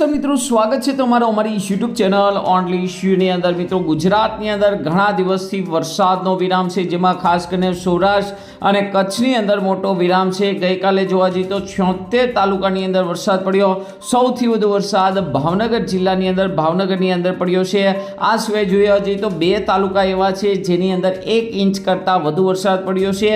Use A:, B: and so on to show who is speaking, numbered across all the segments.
A: નમસ્કાર મિત્રો, સ્વાગત છે તમારો અમારી યુટ્યુબ ચેનલ ઓનલી ઇશ્યુની અંદર. મિત્રો, ગુજરાતની અંદર ઘણા દિવસથી વરસાદનો વિરામ છે, જેમાં ખાસ કરીને સૌરાષ્ટ્ર અને કચ્છની અંદર મોટો વિરામ છે. ગઈકાલે જોવા જઈએ તો છોતેર તાલુકાની અંદર વરસાદ પડ્યો. સૌથી વધુ વરસાદ ભાવનગર જિલ્લાની અંદર, ભાવનગરની અંદર પડ્યો છે. આ સિવાય જોયા જઈએ તો બે તાલુકા એવા છે જેની અંદર એક ઇંચ કરતાં વધુ વરસાદ પડ્યો છે.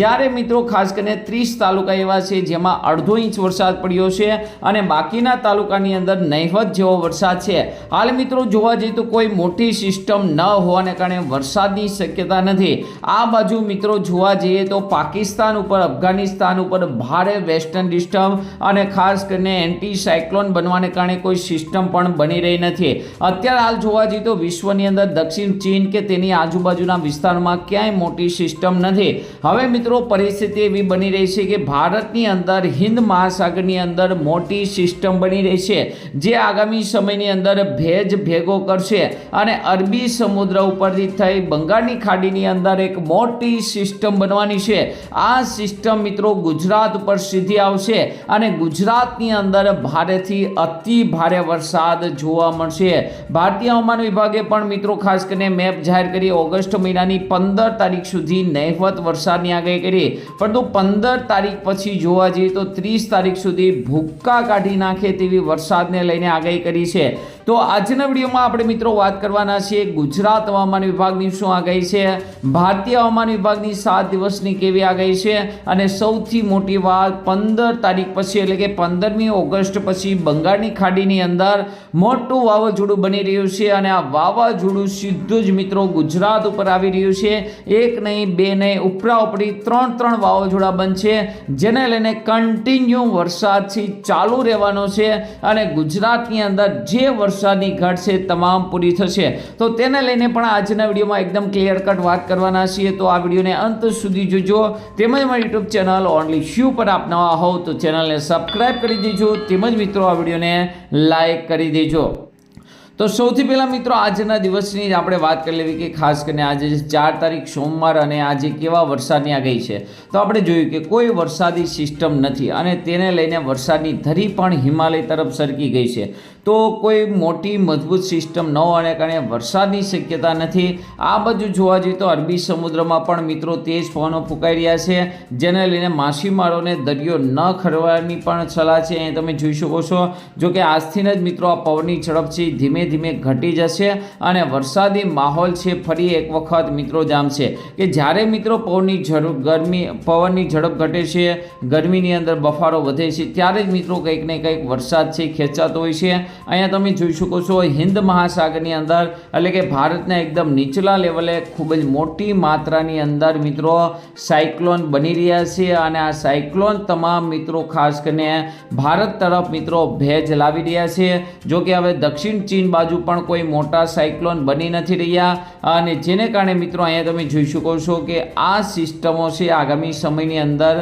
A: જ્યારે મિત્રો ખાસ કરીને ત્રીસ તાલુકા એવા છે જેમાં અડધો ઇંચ વરસાદ પડ્યો છે અને બાકીના તાલુકાની અંદર નહિવત જેવો વરસાદ છે. હાલ મિત્રો જોવા જઈએ તો કોઈ મોટી સિસ્ટમ ન હોવાને કારણે વરસાદની શક્યતા નથી. આ બાજુ મિત્રો જોવા જઈએ તો પાકિસ્તાન ઉપર, અફઘાનિસ્તાન ઉપર ભારે વેસ્ટર્ન ડિસ્ટર્બ અને ખાસ કરીને એન્ટી સાયક્લોન બનવાને કારણે કોઈ સિસ્ટમ પણ બની રહી નથી. અત્યારે હાલ જોવા જઈએ તો વિશ્વની અંદર દક્ષિણ ચીન કે તેની આજુબાજુના વિસ્તારમાં ક્યાંય મોટી સિસ્ટમ નથી. હવે મિત્રો, પરિસ્થિતિ એવી બની રહી છે કે ભારતની અંદર, હિન્દ મહાસાગરની અંદર મોટી સિસ્ટમ બની રહી છે, જે આગામી સમયની અંદર ભેજ ભેગો કરશે અને અરબી સમુદ્ર ઉપરથી થઈ બંગાળની ખાડીની અંદર એક મોટી સિસ્ટમ બનવાની છે. આ સિસ્ટમ મિત્રો ગુજરાત ઉપર સીધી આવશે અને ગુજરાતની અંદર ભારેથી અતિ ભારે વરસાદ જોવા મળશે. ભારતીય હવામાન વિભાગે પણ મિત્રો ખાસ કરીને મેપ જાહેર કરી ઓગસ્ટ મહિનાની પંદર તારીખ સુધી નહિવત વરસાદની આગાહી કરી. પરંતુ પંદર તારીખ પછી જોવા જઈએ તો ત્રીસ તારીખ સુધી ભૂક્કા કાઢી નાખે તેવી વરસાદને લઈને આગાહી કરી છે. તો આજના વિડીયોમાં આપણે મિત્રો વાત કરવાના છીએ ગુજરાત હવામાન વિભાગની શું આગાહી છે? ભારતીય હવામાન વિભાગની સાત દિવસની કેવી આગાહી છે? અને સૌથી મોટી વાત પંદર તારીખ પછી એટલે કે પંદરમી ઓગસ્ટ પછી બંગાળની ખાડીની અંદર મોટું વાવાઝોડું બની રહ્યું છે અને આ વાવાઝોડું સીધું જ મિત્રો ગુજરાત ઉપર આવી રહ્યું છે. એક નહીં, બે નહીં, ઉપરા ઉપરી ત્રણ ત્રણ વાવાઝોડા બનશે, જેને લઈને કન્ટિન્યુ વરસાદથી ચાલુ રહેવાનો છે અને ગુજરાતની અંદર જે વરસાદની છે તમામ પૂરી થશે. તો તેને લઈને પણ આજના વિડીયોમાં એકદમ ક્લિયર કટ વાત કરવાના છીએ. તો આ વિડીયોને અંત સુધી જોજો. તેમજ મારી યુટ્યુબ ચેનલ ઓનલી શ્યુ પર આપ નવા હોવ તો ચેનલને સબસ્ક્રાઇબ કરી દેજો. તેમજ મિત્રો, આ વિડીયોને લાઈક કરી દેજો. તો સૌથી પહેલાં મિત્રો, આજના દિવસની જ આપણે વાત કરી લેવી કે ખાસ કરીને આજે ચાર તારીખ સોમવાર અને આજે કેવા વરસાદની આગાહી છે. તો આપણે જોયું કે કોઈ વરસાદી સિસ્ટમ નથી અને તેને લઈને વરસાદની ધરી પણ હિમાલય તરફ સરકી ગઈ છે. તો કોઈ મોટી મજબૂત સિસ્ટમ ન હોવાને કારણે વરસાદની શક્યતા નથી. આ બાજુ જોવા જઈએ તો અરબી સમુદ્રમાં પણ મિત્રો તેજ પવનો ફૂંકાઈ રહ્યા છે, જેને લઈને માછીમારોને દરિયો ન ખરવાની પણ સલાહ છે. અહીં તમે જોઈ શકો છો, જો કે આજથી જ મિત્રો આ પવનની ઝડપ છે, ધીમે ધીમે ઘટી જશે અને વરસાદી માહોલ છે, ફરી એક વખત મિત્રો જામશે કે જ્યારે મિત્રો પવનની ઝડપ ગરમી, પવનની ઝડપ ઘટે છે, ગરમીની અંદર બફારો વધે છે, ત્યારે જ મિત્રો કંઈક ને કંઈક વરસાદ છે, ખેંચાતો હોય છે. અહીંયા તમે જોઈ શકો છો હિન્દ મહાસાગરની અંદર, એટલે કે ભારતના એકદમ નીચલા લેવલે ખૂબ જ મોટી માત્રાની અંદર મિત્રો સાયક્લોન બની રહ્યા છે અને આ સાયક્લોન તમામ મિત્રો ખાસ કરીને ભારત તરફ મિત્રો ભેજ લાવી રહ્યા છે. જો કે હવે દક્ષિણ ચીન બાજુ પણ કોઈ મોટા સાયક્લોન બની નથી રહ્યા અને જેને કારણે મિત્રો અહીંયા તમે જોઈ શકો છો કે આ સિસ્ટમો છે આગામી સમયની અંદર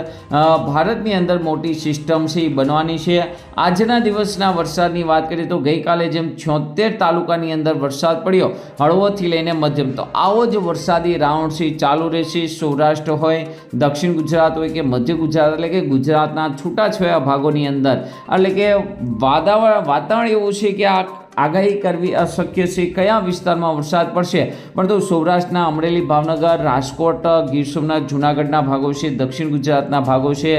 A: ભારતની અંદર મોટી સિસ્ટમ છે એ બનવાની છે. આજના દિવસના વરસાદની વાત કરીએ તો ગઈકાલે જેમ છોતેર તાલુકાની અંદર વરસાદ પડ્યો, હળવોથી લઈને મધ્યમ. તો આવો જ વરસાદી રાઉન્ડ છે ચાલુ રહેશે. સૌરાષ્ટ્ર હોય, દક્ષિણ ગુજરાત હોય કે મધ્ય ગુજરાત, એટલે કે ગુજરાતના છૂટાછવાયા ભાગોની અંદર. એટલે કે વાતાવરણ વાતાવરણ એવું છે કે આ આગાહી કરવી અશક્ય છે. કયા વિસ્તારમાં વરસાદ પડશે? પરંતુ સૌરાષ્ટ્રના અમરેલી, ભાવનગર, રાજકોટ, ગીર સોમનાથ, જૂનાગઢના ભાગો છે, દક્ષિણ ગુજરાતના ભાગો છે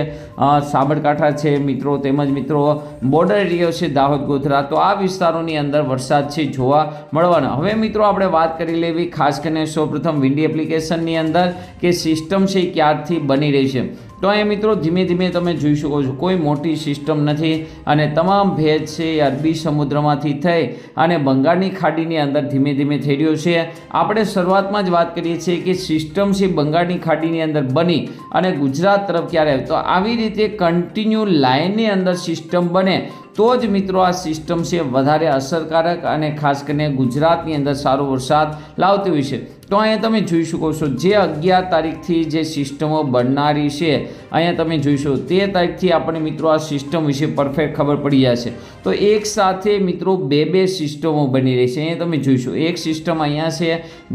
A: સાબરકાંઠા છે, મિત્રો, તેમજ મિત્રો બોર્ડર એરિયો છે, દાહોદ, ગોધરા. તો આ વિસ્તારોની અંદર વરસાદ છે જોવા મળવાનો. હવે મિત્રો આપણે વાત કરી લેવી ખાસ કરીને સૌપ્રથમ વિન્ડી એપ્લિકેશનની અંદર કે સિસ્ટમ છે ક્યારથી બની રહી છે. તો અહીંયા મિત્રો ધીમે ધીમે તમે જોઈ શકો છો, કોઈ મોટી સિસ્ટમ નથી અને તમામ ભેજ છે એ અરબી સમુદ્રમાંથી થઈ અને બંગાળની ખાડીની અંદર ધીમે ધીમે થઈ રહ્યો છે. આપણે શરૂઆતમાં જ વાત કરીએ છીએ કે સિસ્ટમ છે બંગાળની ખાડીની અંદર બની અને ગુજરાત તરફ ક્યારે આવે? તો આવી રીતે કન્ટિન્યુ લાઇનની અંદર સિસ્ટમ બને તો જ મિત્રો આ સિસ્ટમ છે વધારે અસરકારક અને ખાસ કરીને ગુજરાતની અંદર સારો વરસાદ લાવતી હોય છે. તો અહીંયા તમે જોઈ શકો છો જે અગિયાર તારીખથી જે સિસ્ટમો બનનારી છે, અહીંયા તમે જોઈશો તે તારીખથી આપણને મિત્રો આ સિસ્ટમ વિશે પરફેક્ટ ખબર પડી જશે તો એક સાથે મિત્રો બે બે સિસ્ટમો બની રહી છે. અહીંયા તમે જોઈશો એક સિસ્ટમ અહીંયા છે,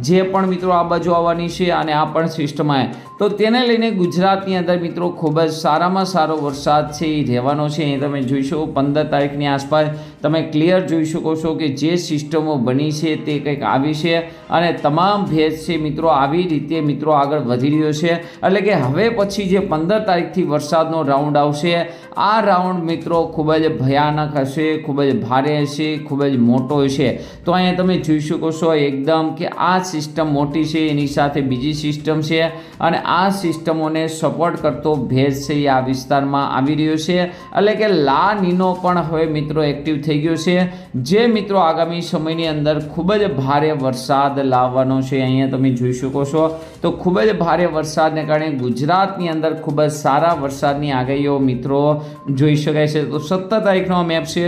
A: જે પણ મિત્રો આ બાજુ આવવાની છે અને આ પણ સિસ્ટમ આવે તો તેને લઈને ગુજરાતની અંદર મિત્રો ખૂબ જ સારામાં સારો વરસાદ છે, એ રહેવાનો છે અહીં તમે જોઈશો પંદર તારીખની આસપાસ તમે ક્લિયર જોઈ શકો છો કે જે સિસ્ટમો બની છે તે કંઈક આવી છે અને તમામ ભેજ છે મિત્રો આવી રીતે મિત્રો આગળ વધી રહ્યો છે. એટલે કે હવે પછી જે પંદર તારીખથી વરસાદનો રાઉન્ડ આવશે આ રાઉન્ડ મિત્રો ખૂબ જ ભયાનક હશે, ખૂબ જ ભારે હશે, ખૂબ જ મોટો હશે. તો અહીંયા તમે જોઈ શકો છો એકદમ કે આ સિસ્ટમ મોટી છે, એની સાથે બીજી સિસ્ટમ છે અને આ સિસ્ટમોને સપોર્ટ કરતો ભેજ છે એ આ વિસ્તારમાં આવી રહ્યો છે. એટલે કે લા નીનો પણ હવે મિત્રો એક્ટિવ થઈ ગયો છે. જે મિત્રો આગામી સમયની અંદર ખૂબ જ ભારે વરસાદ લાવવાનો છે, અહીંયા તમે જોઈ શકો છો. તો ખૂબ જ ભારે વરસાદને કારણે ગુજરાતની અંદર ખૂબ જ સારા વરસાદની આગાહીઓ મિત્રો જોઈ શકાય છે. તો સત્તર તારીખનો મેપ છે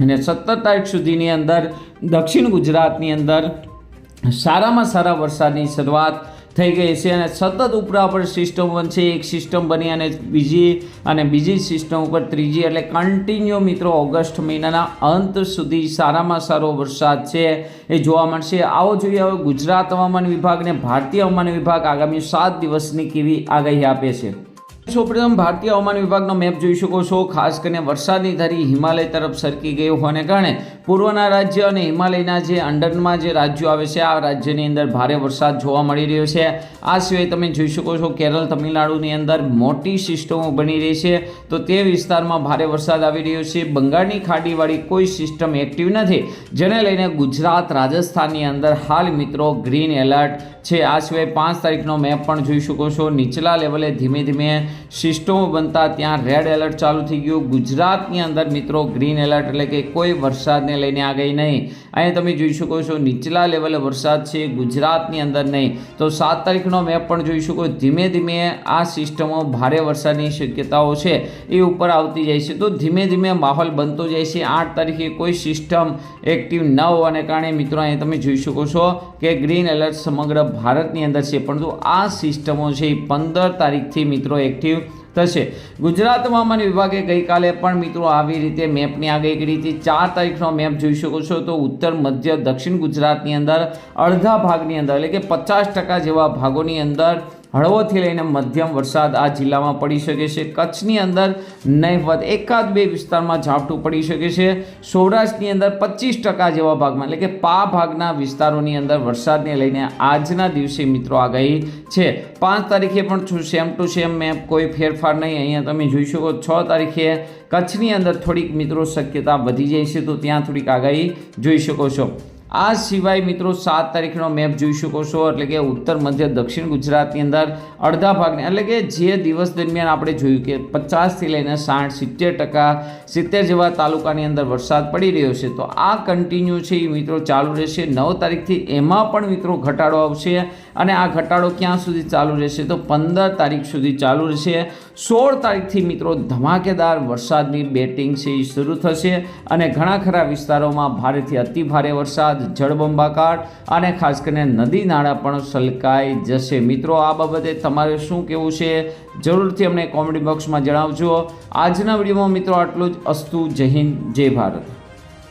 A: અને સત્તર તારીખ સુધીની અંદર દક્ષિણ ગુજરાતની અંદર સારામાં સારા વરસાદની શરૂઆત થઈ ગઈ છે અને સતત ઉપરા પર સિસ્ટમ બનશે એક સિસ્ટમ બની અને બીજી અને બીજી સિસ્ટમ ઉપર ત્રીજી એટલે કન્ટિન્યુ મિત્રો ઓગસ્ટ મહિનાના અંત સુધી સારામાં સારો વરસાદ છે એ જોવા મળશે. આવો જોઈએ હવે ગુજરાત હવામાન વિભાગ અને ભારતીય હવામાન વિભાગ આગામી સાત દિવસની કેવી આગાહી આપે છે. સૌપ્રથમ ભારતીય હવામાન વિભાગનો મેપ જોઈ શકો છો. ખાસ કરીને વરસાદની ધરી હિમાલય તરફ સરકી ગઈ હોવાને કારણે પૂર્વના રાજ્ય અને હિમાલયના જે અંડરમાં જે રાજ્યો આવે છે, આ રાજ્યની અંદર ભારે વરસાદ જોવા મળી રહ્યો છે. આ સિવાય તમે જોઈ શકો છો કેરળ, તમિલનાડુની અંદર મોટી સિસ્ટમો બની રહી છે. તો તે વિસ્તારમાં ભારે વરસાદ આવી રહ્યો છે. બંગાળની ખાડીવાળી કોઈ સિસ્ટમ એક્ટિવ નથી. જેને લઈને ગુજરાત, રાજસ્થાનની અંદર હાલ મિત્રો ગ્રીન એલર્ટ છે. આ સિવાય પાંચ તારીખનો મેપ પણ જોઈ શકો છો. નીચલા લેવલે ધીમે ધીમે સિસ્ટમો બનતા ત્યાં રેડ એલર્ટ ચાલુ થઈ ગયું. ગુજરાતની અંદર મિત્રો ગ્રીન એલર્ટ એટલે કે કોઈ વરસાદને લઈને આ ગઈ નહીં. અહીંયા તમે જોઈ શકો છો નીચલા લેવલે વરસાદ છે, ગુજરાતની અંદર નહીં. તો સાત તારીખનો મેપ પણ જોઈ શકો. ધીમે ધીમે આ સિસ્ટમો ભારે વરસાદની શક્યતાઓ છે એ ઉપર આવતી જાય છે. તો ધીમે ધીમે માહોલ બનતો જાય છે. આઠ તારીખે કોઈ સિસ્ટમ એક્ટિવ ન હોવાને કારણે મિત્રો અહીંયા તમે જોઈ શકો છો કે ગ્રીન એલર્ટ સમગ્ર ભારતની અંદર છે, પરંતુ આ સિસ્ટમો છે એ પંદર તારીખથી મિત્રો એક્ટિવ થશે. ગુજરાત હવામાન વિભાગે ગઈકાલે પણ મિત્રો આવી રીતે મેપની આગળ કરી હતી. ચાર તારીખનો મેપ જોઈ શકો છો તો ઉત્તર, મધ્ય, દક્ષિણ ગુજરાતની અંદર અડધા ભાગની અંદર, એટલે કે પચાસ ટકા જેવા ભાગોની અંદર હળવોથી લઈને મધ્યમ વરસાદ આ જિલ્લામાં પડી શકે છે. કચ્છની અંદર નહીવત એકાદ બે વિસ્તારમાં ઝાપટું પડી શકે છે. સૌરાષ્ટ્રની અંદર પચીસ ટકા જેવા ભાગમાં, એટલે કે પા ભાગના વિસ્તારોની અંદર વરસાદને લઈને આજના દિવસે મિત્રો આગાહી છે. પાંચ તારીખે પણ સેમ ટુ સેમ મેપ કોઈ ફેરફાર નહીં. અહીંયા તમે જોઈ શકો છ તારીખે કચ્છની અંદર થોડીક મિત્રો શક્યતા વધી જાય છે, તો ત્યાં થોડીક આગાહી જોઈ શકો છો. આ સિવાય મિત્રો સાત તારીખનો મેપ જોઈ શકો છો. એટલે કે ઉત્તર, મધ્ય, દક્ષિણ ગુજરાતની અંદર અડધા ભાગને, એટલે કે જે દિવસ દરમિયાન આપણે જોયું કે પચાસથી લઈને સાઠ, સિત્તેર ટકા, સિત્તેર જેવા તાલુકાની અંદર વરસાદ પડી રહ્યો છે. તો આ કન્ટિન્યુ છે એ મિત્રો ચાલુ રહેશે. નવ તારીખથી એમાં પણ મિત્રો ઘટાડો આવશે અને આ ઘટાડો ક્યાં સુધી ચાલુ રહેશે? તો પંદર તારીખ સુધી ચાલુ રહેશે. સોળ તારીખથી મિત્રો ધમાકેદાર વરસાદની બેટિંગ છે એ શરૂ થશે અને ઘણા ખરા વિસ્તારોમાં ભારેથી અતિ ભારે વરસાદ જળબંબાકાર અને ખાસ કરીને નદી નાળા પણ સલકાઈ જશે. મિત્રો, આ બાબતે તમારે શું કહેવું છે? જરૂરથી અમને કોમેડી બોક્સમાં જણાવજો. આજના વિડીયોમાં મિત્રો આટલું જ. અસ્તુ, જય હિન્દ, જય ભારત.